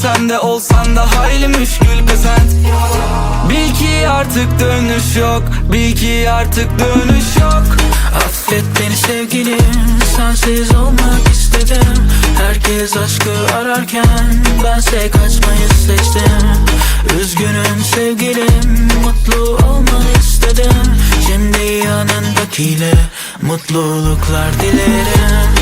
Gülmesen de Olsan da hayli müşkül pesent Bil ki artık dönüş yok Bil ki artık dönüş yok. Affet beni sevgilim Sensiz olmak istedim. Herkes aşkı ararken Bense kaçmayı seçtim. Üzgünüm sevgilim Mutlu olmanı istedim. Şimdi yanındakiyle Mutluluklar dilerim